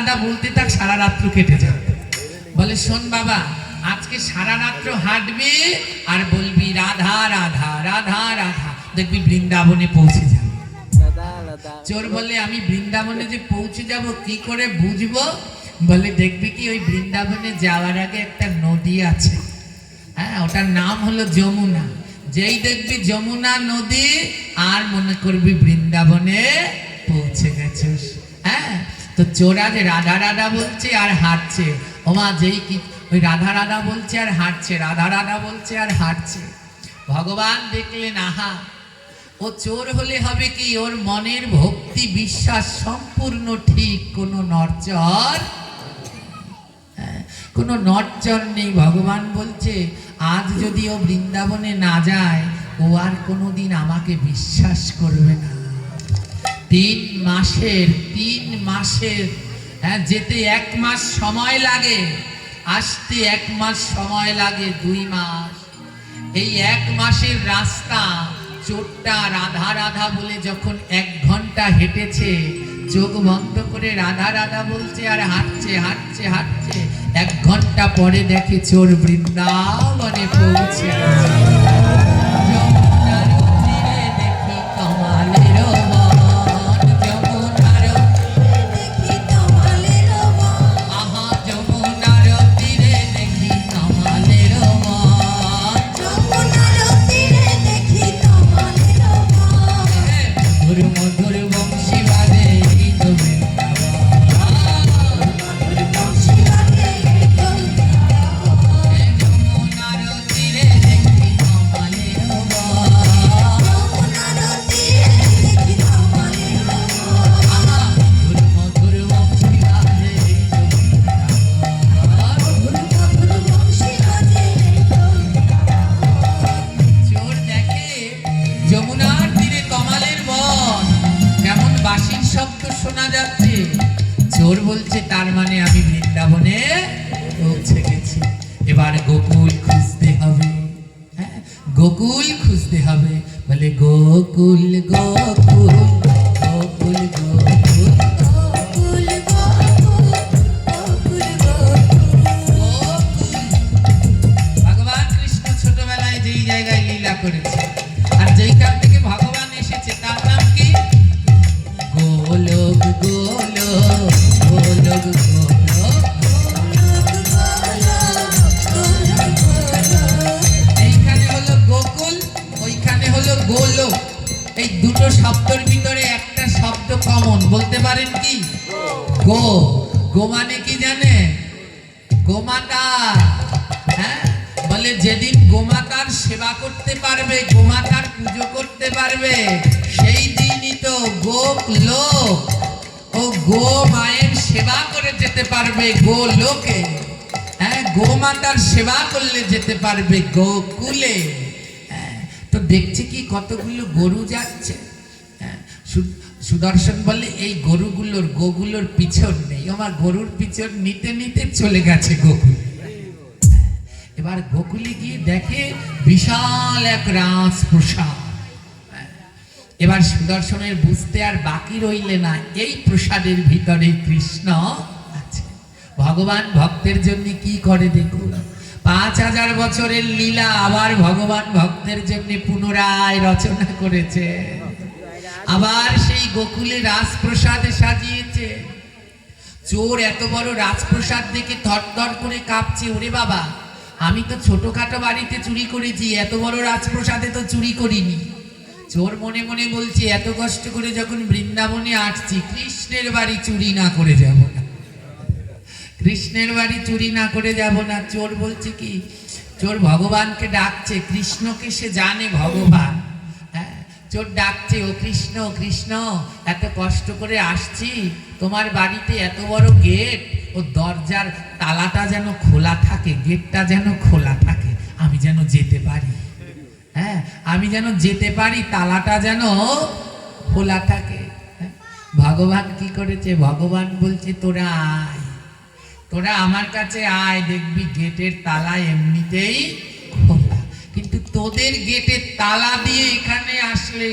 রাধা বলতে থাক সারা রাত্র কেটে যাবে। বলে শোন বাবা আজকে সারা রাত্র হাঁটবি আর বলবি রাধা রাধা রাধা রাধা। দেখবি বৃন্দাবনে পৌঁছে যাবে। চোর বলে আমি বৃন্দাবনে যে পৌঁছে যাব কি করে বুঝব? বলে দেখবি কি ওই বৃন্দাবনে যাওয়ার আগে একটা নদী আছে। হ্যাঁ ওটার নাম হলো যমুনা। যেই দেখবি যমুনা নদী আর মনে করবি বৃন্দাবনে পৌঁছে গেছিস। হ্যাঁ তো চোরা যে রাধা রাধা বলছে আর হাঁটছে। ওমা যেই কি ওই রাধা রাধা বলছে আর হাঁটছে রাধা রাধা বলছে আর হাঁটছে। ভগবান দেখলেন আহা ও চোর হলে হবে কি? ওর মনের ভক্তি বিশ্বাস সম্পূর্ণ ঠিক কোনো নরচর হ্যাঁ, কোনো নরচর নেই। ভগবান বলছে আজ যদি ও বৃন্দাবনে না যায় ও আর কোনোদিন আমাকে বিশ্বাস করবে না। তিন মাসের তিন মাসের হ্যাঁ যেতে এক মাস সময় লাগে, আসতে এক মাস সময় লাগে দুই মাস। এই এক মাসের রাস্তা, চোরটা রাধা রাধা বলে যখন এক ঘণ্টা হেঁটেছে, চোখ বন্ধ করে রাধা রাধা বলছে, আর হাঁটছে হাঁটছে হাঁটছে। এক ঘণ্টা পরে দেখে চোর বৃন্দাবনে পৌঁছে গোকুল খুঁজতে হবে বলে গোকুল গোকুল গোকুল গো মায়ের সেবা করে যেতে পারবে গো লোকে। হ্যাঁ গোমাতার সেবা করলে যেতে পারবে গোকুলে হ্যাঁ তো দেখছে কি কতগুলো গরু যাচ্ছে। হ্যাঁ সুদর্শন বলে এই গরুগুলোর, গোগুলোর পিছন নেই। আমার গরুর পিছন নিতে নিতে চলে গেছে গোকুল। এবার গোকুলে গিয়ে দেখে বিশাল এক রাজপ্রসাদ। এবার সুদর্শনের বুঝতে আর বাকি রইলে না, এই প্রসাদের ভিতরে কৃষ্ণ আছে। ভগবান ভক্তের জন্য কি করে দেখুন? পাঁচ হাজার বছরের লীলা আবার ভগবান ভক্তের জন্য পুনরায় রচনা করেছে। আবার সেই গোকুলে রাজপ্রসাদে সাজিয়েছে। চোর এত বড় রাজপ্রসাদ দেখে থরথর করে কাঁপছে, ওরে বাবা, আমি তো ছোটখাটো বাড়িতে চুরি করেছি, এত বড় রাজপ্রসাদে তো চুরি করিনি। চোর মনে মনে বলছে, এত কষ্ট করে যখন বৃন্দাবনে আসছি, কৃষ্ণের বাড়ি চুরি না করে যাব না। কৃষ্ণের বাড়ি চুরি না করে যাব না। চোর বলছে কি, চোর ভগবানকে ডাকছে, কৃষ্ণকে সে জানে ভগবান। হ্যাঁ চোর ডাকছে, ও কৃষ্ণ কৃষ্ণ, এত কষ্ট করে আসছি, তোমার বাড়িতে এত বড় গেট, ও দরজার তালাটা যেন খোলা থাকে, গেটটা যেন খোলা থাকে, আমি যেন যেতে পারি। হ্যাঁ আমি যেন যেতে পারি, তালাটা যেন খোলা থাকে। হ্যাঁ? ভগবান কি করেছে? ভগবান বলছে, তোরা আয়। তোরা আমার কাছে আয়, দেখবি গেটের তালা এমনিতেই খোলা। কিন্তু তোদের গেটের তালা দিয়ে এখানে আসলে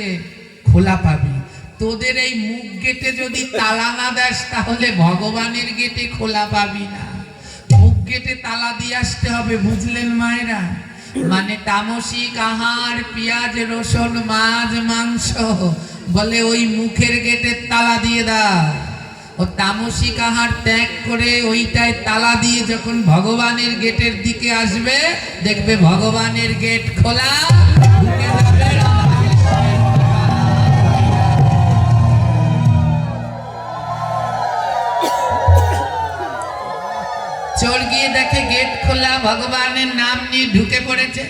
খোলা পাবি। তোদের এই মুখ গেটে যদি তালা না দেস, তাহলে ভগবানের গেটে খোলা পাবি না। মুখ গেটে তালা দিয়ে আসতে হবে, বুঝলেন মায়েরা? মানে তামসিক আহার পেঁয়াজ, রসুন, মাছ, মাংস, বলে ওই মুখের গেটের তালা দিয়ে দাও। ও তামসিক আহার ত্যাগ করে ওইটায় তালা দিয়ে যখন ভগবানের গেটের দিকে আসবে, দেখবে ভগবানের গেট খোলা। চোর গিয়ে দেখে গেট খোলা, ভগবানের নাম নিয়ে ঢুকে পড়েছে।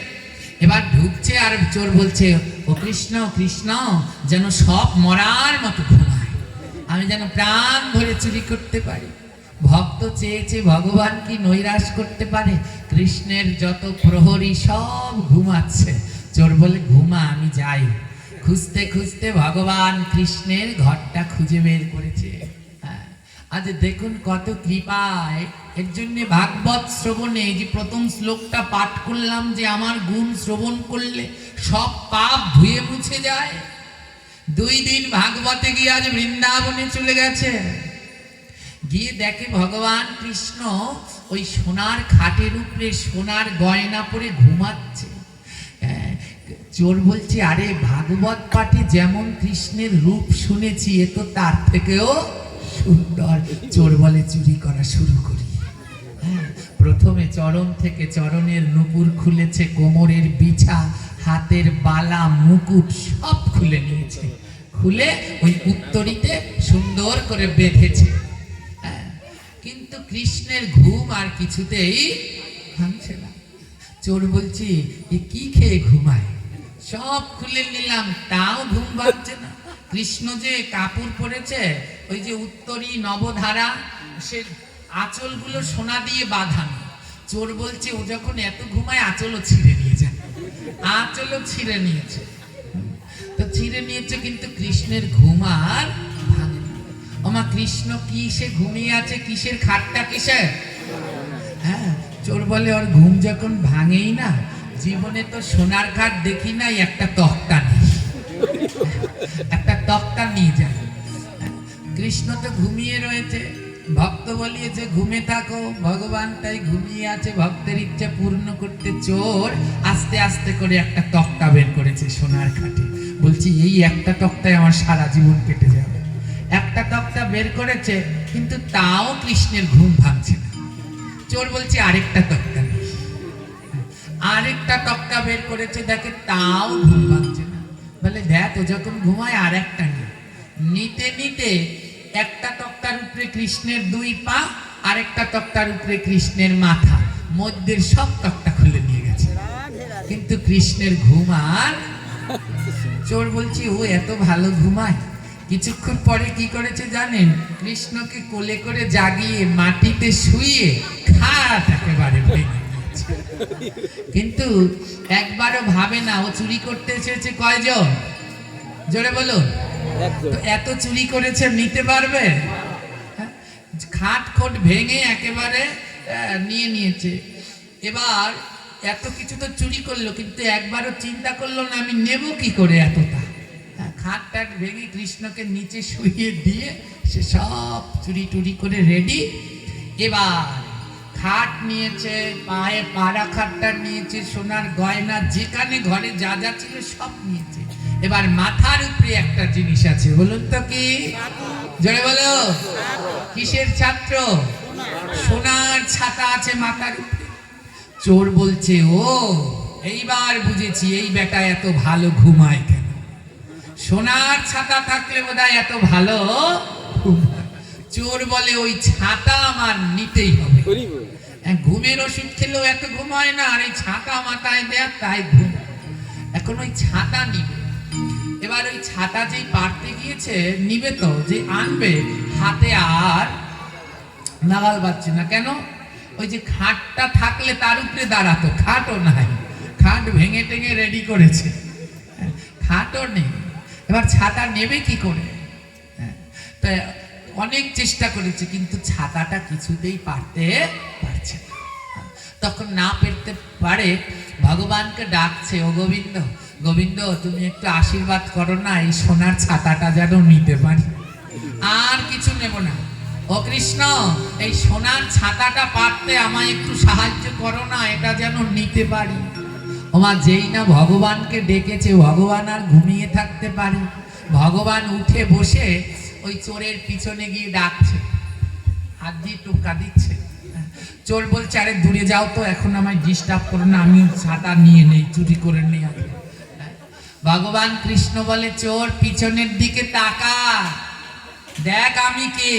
এবার ঢুকছে আর চোর বলছে, ও কৃষ্ণ কৃষ্ণ, যেন সব মরার মতো ঘুমায়। আমি যেন প্রাণ ভরে চুরি করতে পারি। ভক্ত চেয়েছে ভগবান কি নৈরাশ করতে পারে? কৃষ্ণের যত প্রহরী সব ঘুমাচ্ছে। চোর বলে, ঘুমা, আমি যাই। খুঁজতে খুঁজতে ভগবান কৃষ্ণের ঘরটা খুঁজে বের করেছে। আজ দেখুন কত কৃপায়। এর জন্য ভাগবত শ্রবণে যে প্রথম শ্লোকটা পাঠ করলাম যে আমার গুণ শ্রবণ করলে সব পাপ ধুয়ে মুছে যায়। দুই দিন ভাগবতে গিয়ে আজ বৃন্দাবনে চলে গেছে। গিয়ে দেখে ভগবান কৃষ্ণ ওই সোনার খাটের উপরে সোনার গয়না পরে ঘুমাচ্ছে। হ্যাঁ, চোর বলছে আরে ভাগবত পাঠে যেমন কৃষ্ণের রূপ শুনেছি এ তো তার থেকেও সুন্দর চোর বলে চুরি করা শুরু করি। হ্যাঁ, প্রথমে চরণ থেকে চরণের নুপুর খুলেছে কোমরের বিছা হাতের বালা মুকুট সব খুলে নিয়েছে। খুলে ওই উত্তরিতে সুন্দর করে বেঁধেছে। হ্যাঁ, কিন্তু কৃষ্ণের ঘুম আর কিছুতেই ভাঙছে না। চোর বলছি এ কি খেয়ে ঘুমায়? সব খুলে নিলাম তাও ঘুম ভাঙছে না। কৃষ্ণ যে কাপড় পরেছে, ওই যে উত্তরী নবধারা, সে আঁচলগুলো সোনা দিয়ে বাঁধানো। চোর বলছে, ও যখন এত ঘুমায়, আঁচলও ছিঁড়ে নিয়েছে। আঁচলও ছিঁড়ে নিয়েছে। তো ছিঁড়ে নিয়েছে কিন্তু কৃষ্ণের ঘুম আর ওমা কৃষ্ণ কি সে ঘুমিয়ে আছে? কিসের খাটটা কিসের? হ্যাঁ চোর বলে, ওর ঘুম যখন ভাঙেই না, জীবনে তো সোনার খাট দেখি নাই, একটা তক্তা নেই। একটা তক্তা নিয়ে যায় কৃষ্ণ তো ঘুমিয়ে রয়েছে, ভক্ত বলিয়েছে, ঘুমে থাকো ভগবান তাই ঘুমিয়ে আছে, ভক্তের ইচ্ছা পূর্ণ করতে চোর। আস্তে আস্তে করে একটা তক্তা বের করেছে সোনার খাটে। বলছি, এই একটা তক্তায় আমার সারা জীবন কেটে যাবে। একটা তক্তা বের করেছে, কিন্তু তাও কৃষ্ণের ঘুম ভাঙছে না। চোর বলছে, আরেকটা তক্তা আরেকটা তক্তা বের করেছে, দেখে তাও ঘুম ভাঙছে না। বলে, দেখ, ও যখন ঘুমায়, আর একটা নেই নিতে নিতে একটা তক্তার উপরে কৃষ্ণের দুই পা, আরেকটা তক্তার উপরে কৃষ্ণের মাথা। মধ্যের সব তক্তা খুলে নিয়ে গেছে। কিন্তু কৃষ্ণের ঘুম আর চোর বলছি, ও এত ভালো ঘুমায়। কিছুক্ষণ পরে কি করেছে জানেন? কৃষ্ণকে কোলে করে জাগিয়ে মাটিতে শুয়ে খাট একেবারে ভেঙে। কিন্তু একবারও ভাবে না ও চুরি করতে এসেছে কয়জন? জোরে বলো তো এত চুরি করেছে নিতে পারবে? হ্যাঁ? খাট খোট ভেঙে একেবারে নিয়ে নিয়েছে। এবার এত কিছু তো চুরি করল কিন্তু একবারও চিন্তা করল না আমি নেব কি করে এতটা? হ্যাঁ, খাট টাট ভেঙে কৃষ্ণকে নিচে শুইয়ে দিয়ে সে সব চুরি টুরি করে রেডি এবার খাট নিয়েছে, পায়ে পাড়া খাটটা নিয়েছে, সোনার গয়না, যেখানে ঘরে যা যা ছিল সব নিয়েছে। এবার মাথার উপরে একটা জিনিস আছে, বলুন তো কি? জোরে বলো। কিসের ছাত্র? সোনার ছাতা আছে মাথার উপরে। চোর বলছে, ও, এইবার বুঝেছি, এই বেটা এত ভালো ঘুমায় কেন? সোনার ছাতা থাকলে বোধহয় এত ভালো। চোর বলে ওই ছাতা আমার নিতেই হবে। হ্যাঁ, ঘুমের ওষুধ খেলেও এত ঘুম হয় না আর এই ছাতা মাথায় দেয়া তাই ঘুম। এখন ওই ছাতা নিবে। এবার ওই ছাতা যেই পারতে গিয়েছে নিবে তো যে আনবে হাতে আর নাগাল পাচ্ছে না। কেন? ওই যে খাটটা থাকলে তার উপরে দাঁড়াতো খাটও নাই। খাট ভেঙে টেঙে রেডি করেছে। হ্যাঁ, খাটও নেই। এবার ছাতা নেবে কি করে? হ্যাঁ, তো অনেক চেষ্টা করেছে, কিন্তু ছাতাটা কিছুতেই পারতে পারছে না। তখন না পেরতে পারে ভগবানকে ডাকছে, ও গোবিন্দ গোবিন্দ, তুমি একটু আশীর্বাদ করো না, এই সোনার ছাতাটা যেন নিতে পারি। আর কিছু নেব না। ও কৃষ্ণ, এই সোনার ছাতাটা পারতে আমায় একটু সাহায্য করো না, এটা যেন নিতে পারি। ওমা, যেই না ভগবানকে ডেকেছে, ভগবান আর ঘুমিয়ে থাকতে পারে। ভগবান উঠে বসে ওই চোরের পিছনে গিয়ে ডাকছে। হাত দিয়ে টোকা দিচ্ছে। চোর বলছে, আরে দূরে যাও তো, এখন আমায় ডিস্টার্ব করো না, আমি ছাতা নিয়ে নেই, চুরি করে নেই আগে ভগবান কৃষ্ণ বলে, চোর পিছনের দিকে তাকা। দেখ আমি কে।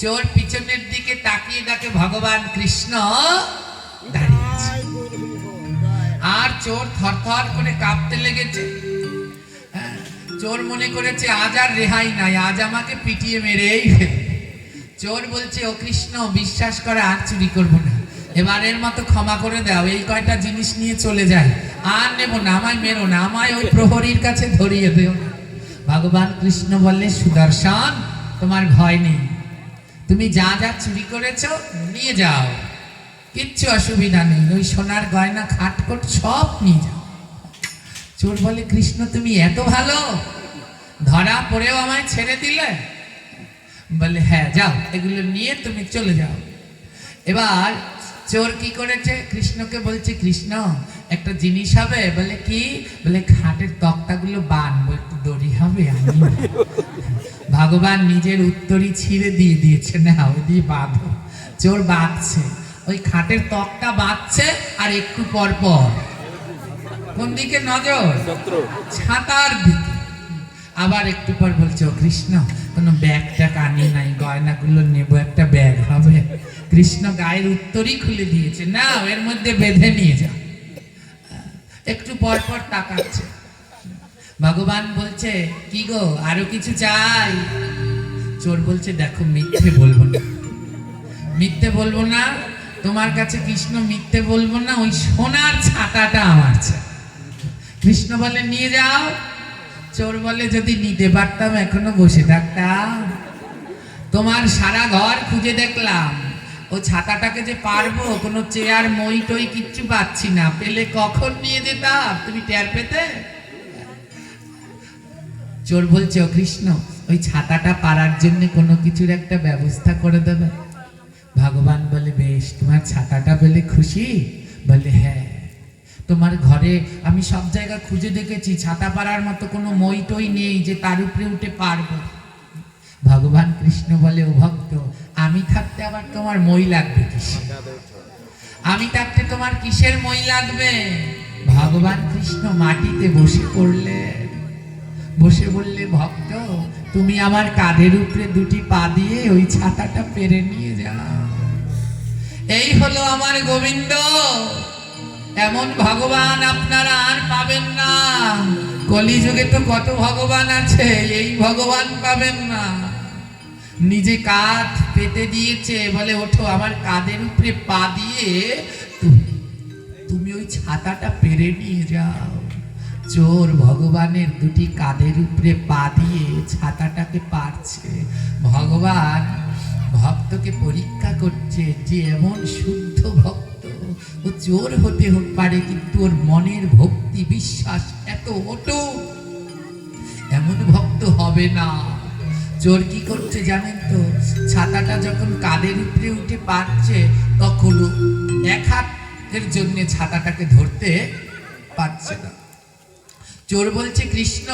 চোর পিছনের দিকে তাকিয়ে দেখে ভগবান কৃষ্ণ দাঁড়িয়ে আর চোর থরথর করে কাঁপতে লেগেছে। চোর মনে করেছে, আজ আর রেহাই নাই, আজ আমাকে পিটিয়ে মেরেই চোর বলছে, ও কৃষ্ণ, বিশ্বাস করে, আর চুরি করব না। এবারের মতো ক্ষমা করে দাও, এই কয়টা জিনিস নিয়ে চলে যায়। আর নেব না, আমায় মেরো না, আমায় ওই প্রহরীর কাছে ধরিয়ে দেও ভগবান কৃষ্ণ বললে, সুদর্শন, তোমার ভয় নেই। তুমি যা যা চুরি করেছ, নিয়ে যাও। কিচ্ছু অসুবিধা নেই। ওই সোনার গয়না, খাটকোট সব নিয়ে যাও। চোর বলে, কৃষ্ণ, তুমি এত ভালো? ধরা পড়েও আমায় ছেড়ে দিলে? বলে হ্যাঁ যাও, এগুলো নিয়ে তুমি চলে যাও। এবার চোর কি করেছে? কৃষ্ণকে বলছে, কৃষ্ণ, একটা জিনিস হবে। বলে, কি? বলে, খাটের তক্তাগুলো বানবো একটু দড়ি হবে, আমি। ভগবান নিজের উত্তরই ছিঁড়ে দিয়ে দিয়েছে, না, ওই দিয়ে বাঁধো। চোর বাঁধছে, ওই খাটের তক্তা বাঁধছে, আর একটু পর পর কোন দিকে নজর? ছাতার দিকে আবার একটু পর বলছে ও কৃষ্ণ কোনো ব্যাগ ট্যাগ আনি নাই গয়নাগুলো নেব একটা ব্যাগ হবে। কৃষ্ণ গায়ের উত্তরই খুলে দিয়েছে না এর মধ্যে বেঁধে নিয়ে যা। একটু পর পর তাকাচ্ছে। ভগবান বলছে কি গো আরও কিছু চাই? চোর বলছে দেখো মিথ্যে বলব না। মিথ্যে বলব না? তোমার কাছে কৃষ্ণ মিথ্যে বলব না? ওই সোনার ছাতাটা আমার চাই। কৃষ্ণ বলে, নিয়ে যাও। চোর বলে, যদি নিতে পারতাম, এখনও বসে থাকতাম। তোমার সারা ঘর খুঁজে দেখলাম। ও ছাতাটাকে যে পারব, কোনো চেয়ার, মই টই কিচ্ছু পাচ্ছি না। পেলে কখন নিয়ে যেতাম? তুমি টের পেতে? চোর বলছে, ও কৃষ্ণ, ওই ছাতাটা পারার জন্য কোনো কিছুর একটা ব্যবস্থা করে দেবে। ভগবান বলে, বেশ, তোমার ছাতাটা বলে খুশি? বলে হ্যাঁ। তোমার ঘরে আমি সব জায়গা খুঁজে দেখেছি ছাতা পারার মতো কোনো মই টই নেই যে তার উপরে উঠে পারব। ভগবান কৃষ্ণ বলে, ও ভক্ত, আমি থাকতে আবার তোমার মই লাগবে আমি থাকতে তোমার কিসের মই লাগবে? ভগবান কৃষ্ণ মাটিতে বসে পড়লে, বসে বললে, ভক্ত, তুমি আমার কাঁধের উপরে দুটি পা দিয়ে ওই ছাতাটা পেরে নিয়ে যাও। এই হলো আমার গোবিন্দ। এমন ভগবান আপনারা আর পাবেন না। কলিযুগে তো কত ভগবান আছে, এই ভগবান পাবেন না। নিজে কাঁধ পেতে দিয়েছে, বলে, ওঠো, আমার কাঁধের উপরে পা দিয়ে তুমি ওই ছাতাটা পেরে নিয়ে যাও। চোর ভগবানের দুটি কাঁধের উপরে পা দিয়ে ছাতাটাকে পারছে। ভগবান ভক্তকে পরীক্ষা করছে যে, এমন শুদ্ধ ভক্ত ও চোর হতে হোক পারে, কিন্তু ওর মনের ভক্তি বিশ্বাস এত অটুট এমন ভক্ত হবে না। চোর কি করছে জানেন তো? ছাতাটা যখন কাঁধের উপরে উঠে পারছে, তখন এক হাতের জন্য ছাতাটাকে ধরতে পারছে না। চোর বলছে, কৃষ্ণ,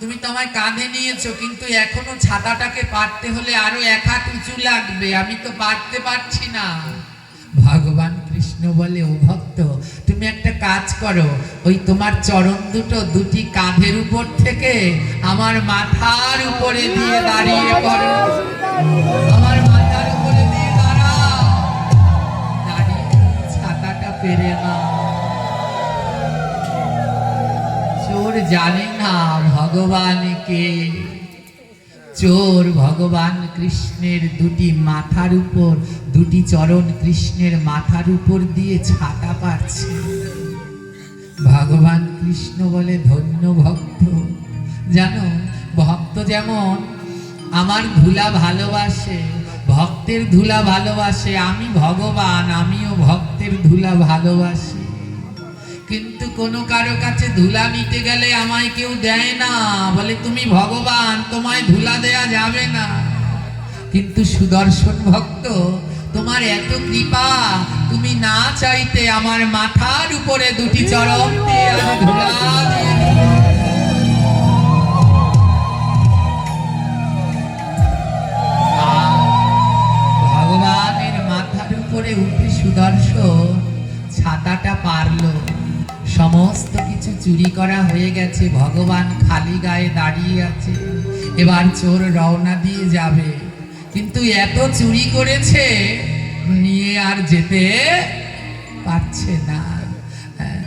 তুমি তো আমায় কাঁধে নিয়েছো, কিন্তু এখনও ছাতাটাকে পারতে হলে আরও এক হাত উঁচু লাগবে। আমি তো পারতে পারছি না। ভগবান কৃষ্ণ বলে ও ভক্ত, তুমি একটা কাজ করো, ওই তোমার চরণ দুটো দুটি কাঁধের উপর থেকে আমার মাথার উপরে দিয়ে দাঁড়িয়ে পড়ো আমার মাথার উপরে দিয়ে দাঁড়াও। দাঁড়িয়ে ছাতাটা পেরে না চোর জানে না ভগবানকে চোর ভগবান কৃষ্ণের দুটি মাথার উপর, দুটি চরণ কৃষ্ণের মাথার উপর দিয়ে ছাতা পারছে। ভগবান কৃষ্ণ বলে, ধন্য ভক্ত, জানো, ভক্ত যেমন আমার ধুলা ভালোবাসে, ভক্তের ধুলা ভালোবাসে, আমি ভগবান, আমিও ভক্তের ধুলা ভালোবাসি। কিন্তু কোনো কারও কাছে ধুলা নিতে গেলে আমায় কেউ দেয় না। বলে, তুমি ভগবান, তোমায় ধুলা দেয়া যাবে না। কিন্তু সুদর্শন ভক্ত, তোমার এত কৃপা, তুমি না চাইতে আমার মাথার উপরে দুটি চরম দিয়ে ধুলা ভগবানের মাথার উপরে উঠে সুদর্শন, ছাতাটা পারল। সমস্ত কিছু চুরি করা হয়ে গেছে। ভগবান খালি গায়ে দাঁড়িয়ে আছে। এবার চোর রওনা দিয়ে যাবে। কিন্তু এত চুরি করেছে, নিয়ে আর যেতে পারছে না। হ্যাঁ।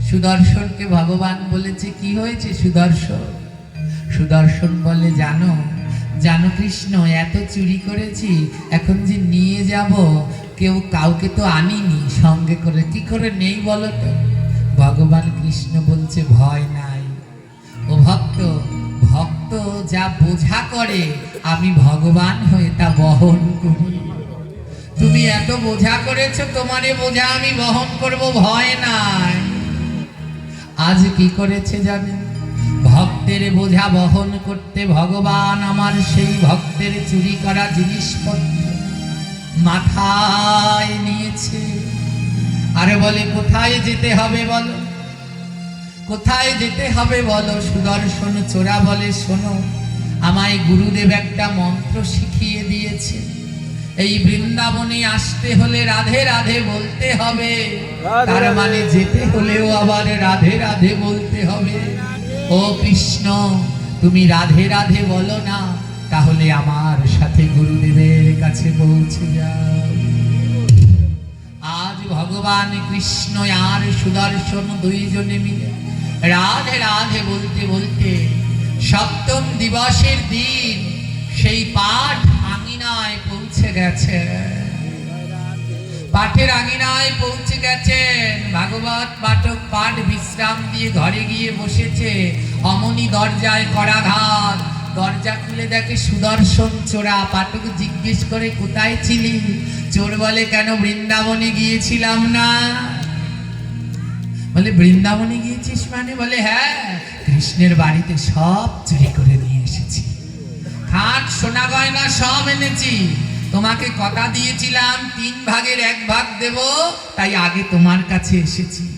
সুদর্শনকে ভগবান বলেছে, কি হয়েছে সুদর্শন? সুদর্শন বলে, জানো জানো কৃষ্ণ, এত চুরি করেছি, এখন যে নিয়ে যাব কেউ কাউকে তো আনিনি, সঙ্গে করে কি করে নেই বলো তো? ভগবান কৃষ্ণ বলছে, ভয় নাই। ও ভক্ত ভক্ত যা বোঝা করে, আমি ভগবান হয়ে তা বহন করি। তুমি এত বোঝা করেছ, তোমারে বোঝা আমি বহন করব, ভয় নাই। আজ কি করেছে জানেন? ভক্তের বোঝা বহন করতে ভগবান আমার সেই ভক্তের চুরি করা জিনিসপত্র মাথায় নিয়েছে। আরে বলে কোথায় যেতে হবে বলো? কোথায় যেতে হবে বলো? সুদর্শন চোরা বলে শোনো আমায় গুরুদেব একটা মন্ত্র শিখিয়ে দিয়েছে। এই বৃন্দাবনে আসতে হলে রাধে রাধে বলতে হবে। তার মানে যেতে হলেও আবার রাধে রাধে বলতে হবে। ও কৃষ্ণ তুমি রাধে রাধে বলো না তাহলে আমার সাথে গুরুদেবের কাছে পৌঁছে যাও। আজ ভগবান কৃষ্ণ আর সুদর্শন দুইজনে মিলে রাধে রাধে বলতে বলতে সপ্তম দিবসের দিন সেই পাঠ আঙিনায় পৌঁছে গেছে। পাঠের আঙিনায় পৌঁছে গেছেন। ভাগবত পাঠক পাঠ বিশ্রাম দিয়ে ঘরে গিয়ে বসেছে। অমনি দরজায় করাঘাত দরজা খুলে দেখে সুদর্শন চোরা। পাঠক জিজ্ঞেস করে, কোথায় ছিলি? চোর বলে, কেন বৃন্দাবনে গিয়েছিলাম না? বলে, বৃন্দাবনে গিয়েছিস মানে? বলে হ্যাঁ কৃষ্ণের বাড়িতে সব চুরি করে নিয়ে এসেছি। খাট, সোনা গয়না সব এনেছি। তোমাকে কথা দিয়েছিলাম, তিন ভাগের এক ভাগ দেব, তাই আগে তোমার কাছে এসেছি।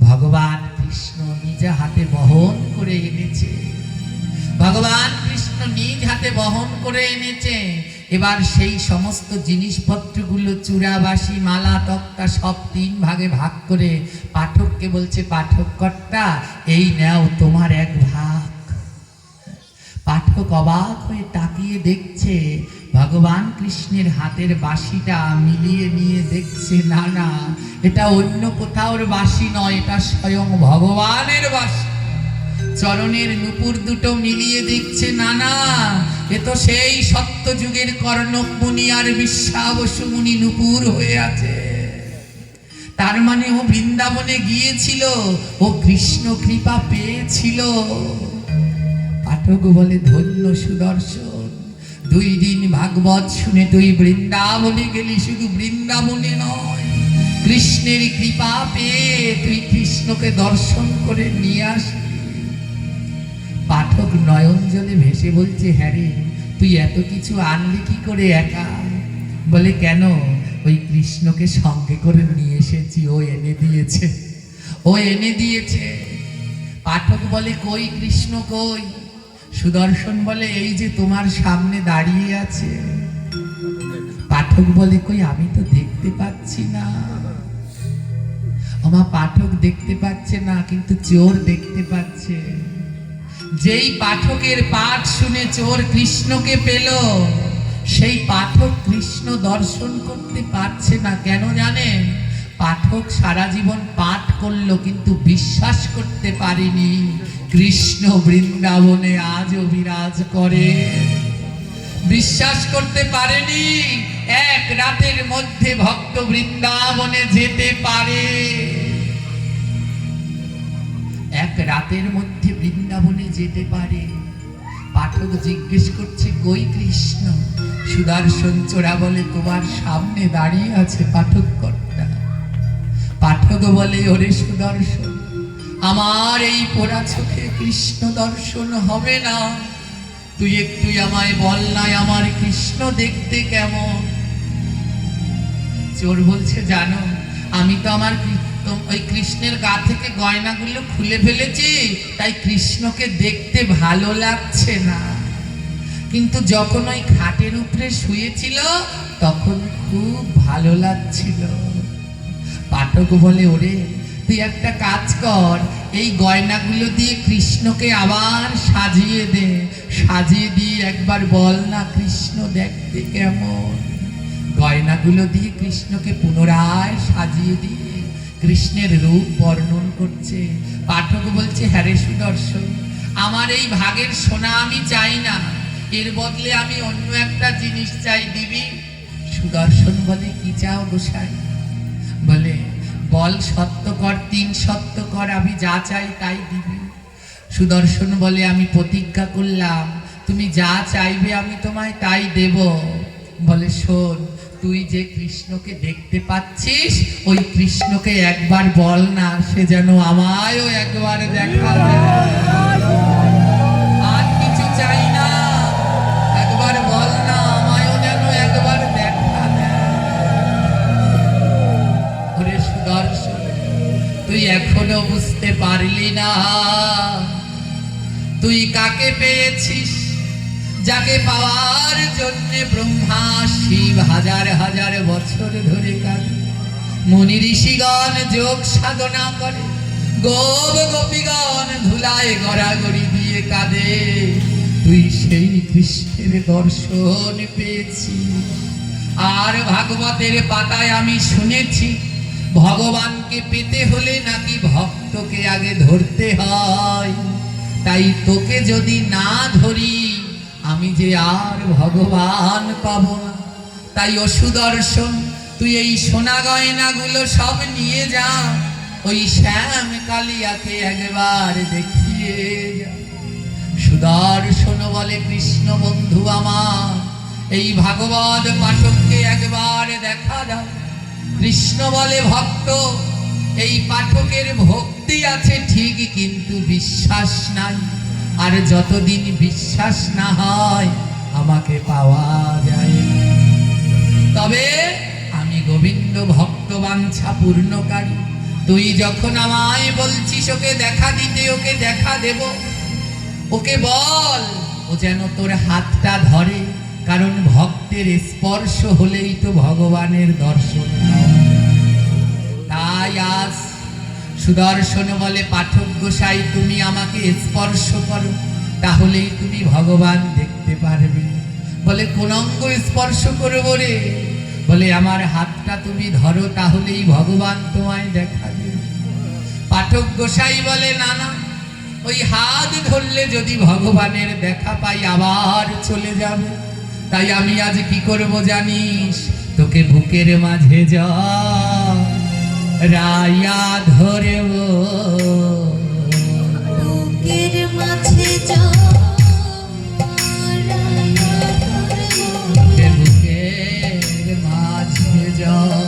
ভগবান কৃষ্ণ নিজ হাতে বহন করে এনেছে। ভগবান কৃষ্ণ নিজ হাতে বহন করে এনেছে। এবার সেই সমস্ত জিনিসপত্রগুলো, চূড়াবাসী, মালা, তক্তা, সব তিন ভাগে ভাগ করে পাঠককে বলছে পাঠক কর্তা এই নাও তোমার এক ভাগ। পাঠক অবাক হয়ে তাকিয়ে দেখছে, ভগবান কৃষ্ণের হাতের বাঁশিটা মিলিয়ে নিয়ে দেখছে, না না, এটা অন্য কোথাওর বাঁশি নয়, এটা স্বয়ং ভগবানের বাঁশি। চরণের নুপুর দুটো মিলিয়ে দেখছে না না এ তো সেই সত্য যুগের কর্ণক মুনি আর বিশ্বাবসু মুনি নুপুর হয়ে আছে। তার মানে ও বৃন্দাবনে গিয়েছিল, ও কৃষ্ণ কৃপা পেয়েছিল। পাঠক বলে, ধন্য সুদর্শন, দুই দিন ভাগবত শুনে তুই বৃন্দাবনে গেলি, শুধু বৃন্দাবনে নয়। কৃষ্ণের কৃপা পেয়ে তুই কৃষ্ণকে দর্শন করে নিয়ে আসলি। পাঠক নয়ন জলে ভেসে বলছে হ্যাঁ রে তুই এত কিছু আনলি কি করে একা? বলে, কেন? ওই কৃষ্ণকে সঙ্গে করে নিয়ে এসেছি, ও এনে দিয়েছে, ও এনে দিয়েছে। পাঠক বলে, কই কৃষ্ণ, কই? সুদর্শন বলে, এই যে তোমার সামনে দাঁড়িয়ে আছে। পাঠক বলে, কই, আমি তো দেখতে পাচ্ছি না। আমার পাঠক দেখতে পাচ্ছে না, কিন্তু চোর দেখতে পাচ্ছে। যেই পাঠকের পাঠ শুনে চোর কৃষ্ণকে পেল, সেই পাঠক কৃষ্ণ দর্শন করতে পারছে না। কেন জানেন? পাঠক সারা জীবন পাঠ করল, কিন্তু বিশ্বাস করতে পারেনি। কৃষ্ণ বৃন্দাবনে আজও বিরাজ করে। বিশ্বাস করতে পারেনি, এক রাতের মধ্যে ভক্ত বৃন্দাবনে যেতে পারে। এক রাতের মধ্যে বৃন্দাবনে যেতে পারে। পাঠক জিজ্ঞেস করছে, কই কৃষ্ণ? সুদর্শন চোরা বলে, তোমার সামনে দাঁড়িয়ে আছে পাঠক কর্তা পাঠক বলে, ওরে সুদর্শন, আমার এই পোড়া চোখে কৃষ্ণ দর্শন হবে না। তুই একটু আমায় বল নাই আমার কৃষ্ণ দেখতে কেমন? চোর বলছে, জানো, আমি তো আমার কৃ- তো- ওই কৃষ্ণের গা থেকে গয়নাগুলো খুলে ফেলেছি, তাই কৃষ্ণকে দেখতে ভালো লাগছে না। কিন্তু যখন ওই খাটের উপরে শুয়েছিল, তখন খুব ভালো লাগছিল। পাঠক বলে, ওরে, তুই একটা কাজ কর, এই গয়নাগুলো দিয়ে কৃষ্ণকে আবার সাজিয়ে দে, সাজিয়ে দিয়ে একবার বল না কৃষ্ণ দেখতে কেমন? গয়নাগুলো দিয়ে কৃষ্ণকে পুনরায় সাজিয়ে দিয়ে কৃষ্ণের রূপ বর্ণন করছে। পাঠক বলছে হ্যারে সুদর্শন, আমার এই ভাগের সোনা আমি চাই না। এর বদলে আমি অন্য একটা জিনিস চাই, দিবি? সুদর্শন বলে, কি চাও গোসাই বলে, বল সত্য কর, তিন সত্য কর, আমি যা চাই তাই দিবি। সুদর্শন বলে, আমি প্রতিজ্ঞা করলাম, তুমি যা চাইবে আমি তোমায় তাই দেব। বলে, শোন তুই যে কৃষ্ণকে দেখতে পাচ্ছিস, ওই কৃষ্ণকে একবার বল না, সে যেন আমায়ও একবার দেখা আমায়ও যেন একবার দেখা সুদর্শন, তুই এখনও বুঝতে পারলি না। তুই কাকে পেয়েছিস যাকে পাওয়ার জন্য ব্রহ্মা শিব হাজার হাজার বছর ধরে কাঁদে। মনি ঋষিগণ যোগ সাধনা করে। গোপ গোপীগণ ধুলায় গড়াগড়ি দিয়ে কাঁদে। তুই সেই কৃষ্ণের দর্শন পেয়েছি। আর ভাগবতের পাতায় আমি শুনেছি, ভগবানকে পেতে হলে নাকি ভক্তকে আগে ধরতে হয়। তাই তোকে যদি না ধরি আমি যে আর ভগবান পাব না, তাই ও সুদর্শন, তুই এই সোনা গয়নাগুলো সব নিয়ে যা, ওই শ্যাম কালিয়াকে একবার দেখিয়ে যা। সুদর্শন বলে, কৃষ্ণ বন্ধু আমার, এই ভাগবত পাঠককে একবার দেখা দাও। কৃষ্ণ বলে, ভক্ত, এই পাঠকের ভক্তি আছে, ঠিক কিন্তু বিশ্বাস নাই। আর যতদিন বিশ্বাস না হয়, আমাকে পাওয়া যায় তবে আমি গোবিন্দ ভক্ত বাঞ্ছা পূর্ণকারী। তুই যখন আমায় বলছিস, ওকে দেখা দিতে, ওকে দেখা দেব। ওকে বল, ও যেন তোর হাতটা ধরে, কারণ ভক্তের স্পর্শ হলেই তো ভগবানের দর্শন তাই আজ সুদর্শন বলে পাঠক গোসাই, তুমি আমাকে স্পর্শ করো, তাহলেই তুমি ভগবান দেখতে পারবে। বলে কোন অঙ্গ স্পর্শ করব রে? বলে, আমার হাতটা তুমি ধরো, তাহলেই ভগবান তোমায় দেখা দেবে পাঠক গোসাই বলে, না না, ওই হাত ধরলে যদি ভগবানের দেখা পাই, আবার চলে যাবে। তাই আমি আজ কি করব জানিস? তোকে বুকের মাঝে যা রায়া ধরব বুকের মাঝে বুকের মাঝে যা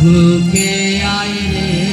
বুকে আয় রে।